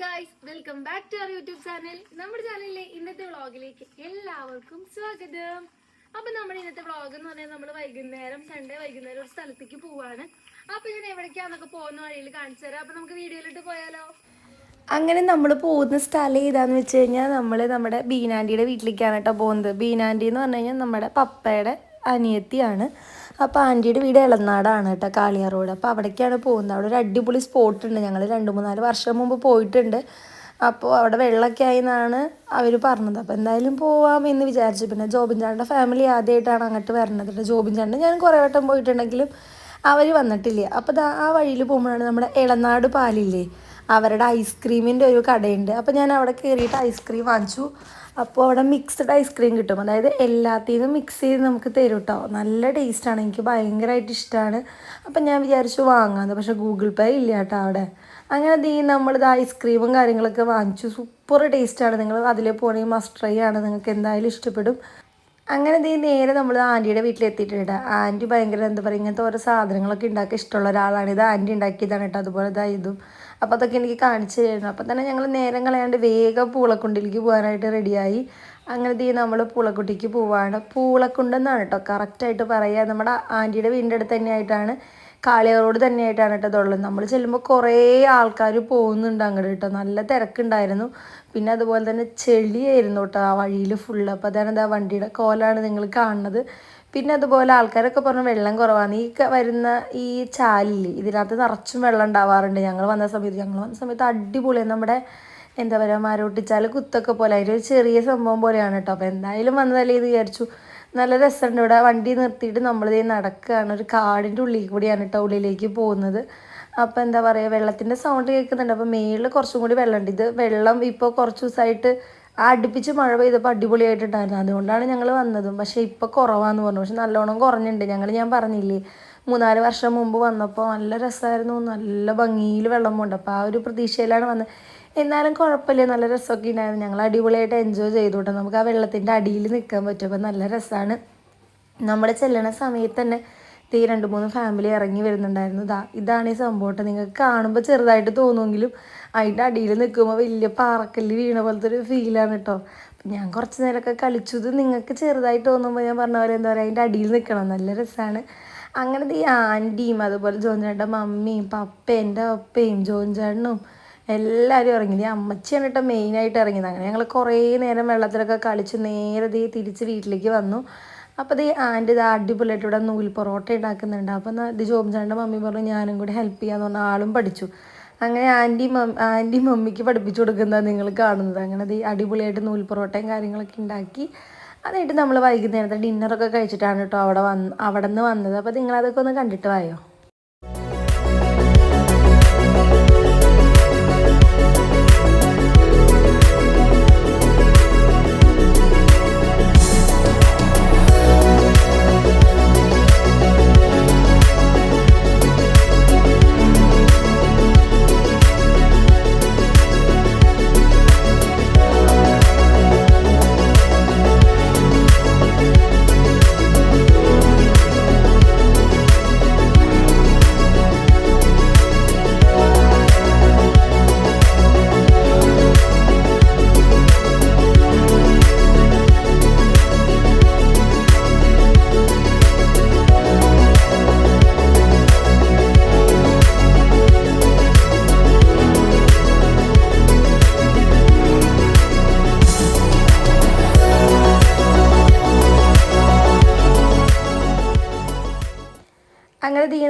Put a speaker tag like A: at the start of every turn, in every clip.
A: Guys welcome back to our YouTube channel നമ്മുടെ ചാനലിലെ ഇന്നത്തെ വ്ളോഗിലേക്ക് എല്ലാവർക്കും സ്വാഗതം. അപ്പൊ നമ്മുടെ ഇന്നത്തെ വ്ളോഗ് എന്ന് പറഞ്ഞാൽ നമ്മൾ വൈകുന്നേരം സൺഡേ വൈകുന്നേരം ഒരു സ്ഥലത്തേക്ക് പോവാണ്. അപ്പൊ ഞാൻ എവിടേക്കാന്നൊക്കെ പോകുന്ന വഴിയിൽ കാണിച്ചു തരാം. അപ്പൊ നമുക്ക് വീഡിയോയിലിട്ട് പോയാലോ?
B: അങ്ങനെ നമ്മൾ പോകുന്ന സ്ഥലം ഏതാന്ന് വെച്ച് കഴിഞ്ഞാൽ നമ്മൾ നമ്മുടെ ബീനാന്റിയുടെ വീട്ടിലേക്കാണ് കേട്ടോ പോകുന്നത്. ബീനാന്റി എന്ന് പറഞ്ഞു കഴിഞ്ഞാൽ നമ്മുടെ പപ്പയുടെ അനിയത്തിയാണ്. അപ്പോൾ ആന്റിയുടെ വീട് ഇളനാടാണ് കേട്ടോ കാളിയാർ റോഡ്. അപ്പോൾ അവിടേക്കാണ് പോകുന്നത്. അവിടെ ഒരു അടിപൊളി സ്പോട്ട് ഉണ്ട്. ഞങ്ങൾ രണ്ട് മൂന്നാൽ വർഷം മുമ്പ് പോയിട്ടുണ്ട്. അപ്പോൾ അവിടെ വെള്ളമൊക്കെ ആയി എന്നാണ് അവർ പറഞ്ഞത്. അപ്പോൾ എന്തായാലും പോവാം എന്ന് വിചാരിച്ചു. പിന്നെ ജോബിൻ ചാണ്ടിന്റെ ഫാമിലി ആദ്യമായിട്ടാണ് അങ്ങോട്ട് വരണത് കേട്ടോ. ജോബിൻ ചാണ്ട് ഞാൻ കുറേ വട്ടം പോയിട്ടുണ്ടെങ്കിലും അവർ വന്നിട്ടില്ല. അപ്പോൾ ആ വഴിയിൽ പോകുമ്പോഴാണ് നമ്മുടെ ഇളനാട് പാലില്ലേ? അവരുടെ ഐസ്ക്രീമിന്റെ ഒരു കടയുണ്ട്. അപ്പോൾ ഞാൻ അവിടെ കയറിയിട്ട് ഐസ്ക്രീം വാങ്ങിച്ചു. അപ്പോൾ അവിടെ മിക്സ്ഡ് ഐസ്ക്രീം കിട്ടും. അതായത് എല്ലാത്തിനും മിക്സ് ചെയ്ത് നമുക്ക് തരും കേട്ടോ നല്ല ടേസ്റ്റാണ് എനിക്ക് ഭയങ്കരമായിട്ട് ഇഷ്ടമാണ് അപ്പം ഞാൻ വിചാരിച്ചു വാങ്ങാമെന്ന് പക്ഷേ ഗൂഗിൾ പേ ഇല്ല കേട്ടോ അവിടെ. അങ്ങനെ ദീ നമ്മളിത് ഐസ്ക്രീമും കാര്യങ്ങളൊക്കെ വാങ്ങിച്ചു. സൂപ്പർ ടേസ്റ്റാണ് നിങ്ങൾ അതിൽ പോകണമെങ്കിൽ മസ്റ്റ് ട്രൈ ആണ്. നിങ്ങൾക്ക് എന്തായാലും ഇഷ്ടപ്പെടും. അങ്ങനെ ദേ നേരെ നമ്മൾ ആന്റിയുടെ വീട്ടിലെത്തിയിട്ടുണ്ട്. ആന്റി ഭയങ്കര എന്താ പറയുക ഇങ്ങനത്തെ ഓരോ സാധനങ്ങളൊക്കെ ഉണ്ടാക്കി ഇഷ്ടമുള്ള ഒരാളാണ്. ഇത് ആന്റി ഉണ്ടാക്കിയതാണ് കേട്ടോ. അതുപോലെ ഇതാ ഇതും. അപ്പോൾ അതൊക്കെ എനിക്ക് കാണിച്ചു തരുന്നു. അപ്പോൾ തന്നെ ഞങ്ങൾ നേരം കളയാണ്ട് വേഗം പൂളക്കുണ്ടിലേക്ക് പോകാനായിട്ട് റെഡിയായി. അങ്ങനെ ദീ നമ്മൾ പൂളക്കുട്ടിക്ക് പോവാണ്. പൂളക്കുണ്ടെന്നാണ് കേട്ടോ കറക്റ്റായിട്ട് പറയുക നമ്മുടെ ആന്റിയുടെ വീടിന്റെ അടുത്ത് തന്നെയായിട്ടാണ് കാളിയാറോട് തന്നെയായിട്ടാണ് കേട്ടോ ഇതുള്ളത്. നമ്മൾ ചെല്ലുമ്പോൾ കുറേ ആൾക്കാർ പോകുന്നുണ്ട് അങ്ങോട്ട് കേട്ടോ. നല്ല തിരക്കുണ്ടായിരുന്നു. പിന്നെ അതുപോലെ തന്നെ ചെളിയായിരുന്നു കേട്ടോ ആ വഴിയിൽ ഫുള്ള് അപ്പോൾ അതാണ് എന്താ വണ്ടിയുടെ കോലാണ് നിങ്ങൾ കാണുന്നത്. പിന്നെ അതുപോലെ ആൾക്കാരൊക്കെ പറഞ്ഞു വെള്ളം കുറവാണ് ഈ വരുന്ന ഈ ചാലിൽ ഇതിനകത്ത് നിറച്ചും വെള്ളം ഉണ്ടാവാറുണ്ട്. ഞങ്ങൾ വന്ന സമയത്ത് ഞങ്ങൾ വന്ന സമയത്ത് അടിപൊളിയാണ് നമ്മുടെ എന്താ പറയുക മരോട്ടിച്ചാൽ കുത്തൊക്കെ പോലെ. അതിന്റെ ഒരു ചെറിയ സംഭവം പോലെയാണ് കേട്ടോ. അപ്പോൾ എന്തായാലും വന്നതല്ലേ ഇത് വിചാരിച്ചു. നല്ല രസമുണ്ട് ഇവിടെ. വണ്ടി നിർത്തിയിട്ട് നമ്മളിതേ നടക്കുകയാണ് ഒരു കാടിന്റെ ഉള്ളിൽ കൂടിയാണ് കേട്ടോ ഉള്ളിലേക്ക് പോകുന്നത്. അപ്പോൾ എന്താ പറയുക വെള്ളത്തിന്റെ സൗണ്ട് കേൾക്കുന്നുണ്ട്. അപ്പോൾ മേളിൽ കുറച്ചും കൂടി വെള്ളമുണ്ട്. ഇത് വെള്ളം ഇപ്പോൾ കുറച്ച് ദിവസമായിട്ട് അടുപ്പിച്ച് മഴ പെയ്തപ്പോൾ അടിപൊളിയായിട്ടുണ്ടായിരുന്നു. അതുകൊണ്ടാണ് ഞങ്ങൾ വന്നതും. പക്ഷേ ഇപ്പോൾ കുറവാന്ന് പറഞ്ഞു. പക്ഷെ നല്ലോണം കുറഞ്ഞിട്ടുണ്ട് ഞങ്ങൾ ഞാൻ പറഞ്ഞില്ലേ മൂന്നാൽ വർഷം മുമ്പ് വന്നപ്പോൾ നല്ല രസമായിരുന്നു നല്ല ഭംഗിയിൽ വെള്ളം പോകുന്നുണ്ട് അപ്പോൾ ആ ഒരു പ്രതീക്ഷയിലാണ് വന്നത്. എന്നാലും കുഴപ്പമില്ല. നല്ല രസമൊക്കെ ഉണ്ടായിരുന്നു ഞങ്ങൾ അടിപൊളിയായിട്ട് എൻജോയ് ചെയ്തു നമുക്ക് ആ വെള്ളത്തിന്റെ അടിയിൽ നിൽക്കാൻ പറ്റും. അപ്പം നല്ല രസമാണ്. നമ്മൾ ചെല്ലണ സമയത്ത് തന്നെ തീ രണ്ട് മൂന്ന് ഫാമിലി ഇറങ്ങി വരുന്നുണ്ടായിരുന്നു. ഇതാ ഇതാണ് ഈ സംഭവം. നിങ്ങൾക്ക് കാണുമ്പോൾ ചെറുതായിട്ട് തോന്നുമെങ്കിലും അതിന്റെ അടിയിൽ നിൽക്കുമ്പോൾ വലിയ പാറക്കല്ല് വീണ പോലത്തെ ഒരു ഫീലാണ് കേട്ടോ. ഞാൻ കുറച്ച് നേരമൊക്കെ കളിച്ചത് നിങ്ങൾക്ക് ചെറുതായിട്ട് തോന്നുമ്പോൾ ഞാൻ പറഞ്ഞ പോലെ എന്താ പറയുക അതിന്റെ അടിയിൽ നിൽക്കണം. നല്ല രസമാണ്. അങ്ങനെ ഈ ആന്റിയും അതുപോലെ ജോൺചേട്ടന്റെ മമ്മിയും പപ്പയും എന്റെ അപ്പയും ജോൻ ചേട്ടനും എല്ലാവരും ഇറങ്ങി. ഈ അമ്മച്ചിയാണ് കേട്ടോ മെയിനായിട്ട് ഇറങ്ങിയത്. അങ്ങനെ ഞങ്ങൾ കുറേ നേരം വെള്ളത്തിലൊക്കെ കളിച്ച് നേരെ ദേ തിരിച്ച് വീട്ടിലേക്ക് വന്നു. അപ്പോൾ ദേ ആന്റെ ഇത് അടിപൊളിയായിട്ട് ഇവിടെ നൂൽ പൊറോട്ട ഉണ്ടാക്കുന്നുണ്ട്. അപ്പോൾ ഇത് ഇത് ചെയ്യേണ്ട മമ്മി പറഞ്ഞു ഞാനും കൂടി ഹെൽപ്പ് ചെയ്യാന്ന് പറഞ്ഞ ആളും പഠിച്ചു. അങ്ങനെ ആന്റി മമ്മി ആന്റി മമ്മിക്ക് പഠിപ്പിച്ചു കൊടുക്കുന്നതാണ് നിങ്ങൾ കാണുന്നത്. അങ്ങനെ ദേ അടിപൊളിയായിട്ട് നൂൽ പൊറോട്ടയും കാര്യങ്ങളൊക്കെ ഉണ്ടാക്കി. അതായിട്ട് നമ്മൾ വൈകുന്നേരത്തെ ഡിന്നറൊക്കെ കഴിച്ചിട്ടാണ് കേട്ടോ അവിടെ വന്ന് അവിടെ നിന്ന് വന്നത്. അപ്പോൾ നിങ്ങളതൊക്കെ ഒന്ന് കണ്ടിട്ട് വായോ?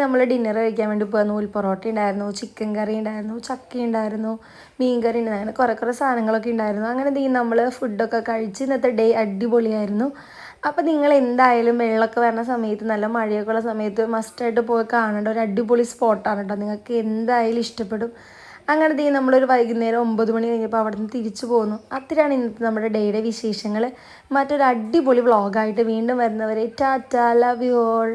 B: നമ്മൾ ഡിന്നർ കഴിക്കാൻ വേണ്ടി പോകാൻ നൂൽ പൊറോട്ട ഉണ്ടായിരുന്നു ചിക്കൻ കറി ഉണ്ടായിരുന്നു ചക്ക ഉണ്ടായിരുന്നു മീൻ കറി ഉണ്ടായിരുന്നു കുറേ കുറേ സാധനങ്ങളൊക്കെ ഉണ്ടായിരുന്നു അങ്ങനെ എന്തെങ്കിലും നമ്മൾ ഫുഡൊക്കെ കഴിച്ച് ഇന്നത്തെ ഡേ അടിപൊളിയായിരുന്നു. അപ്പോൾ നിങ്ങൾ എന്തായാലും വെള്ളമൊക്കെ വരുന്ന സമയത്ത് നല്ല മഴയൊക്കെ ഉള്ള സമയത്ത് മസ്റ്റായിട്ട് പോയി കാണേണ്ട ഒരു അടിപൊളി സ്പോട്ടാണ് കേട്ടോ നിങ്ങൾക്ക് എന്തായാലും ഇഷ്ടപ്പെടും. അങ്ങനെ തീ നമ്മളൊരു വൈകുന്നേരം ഒമ്പത് മണി കഴിഞ്ഞപ്പോൾ അവിടെ നിന്ന് തിരിച്ചു പോകുന്നു അത്രയാണ് ഇന്നത്തെ നമ്മുടെ ഡേയുടെ വിശേഷങ്ങൾ മറ്റൊരു അടിപൊളി വ്ളോഗായിട്ട് വീണ്ടും വരുന്നവരെ ടാറ്റ ലവ് യു ഓൾ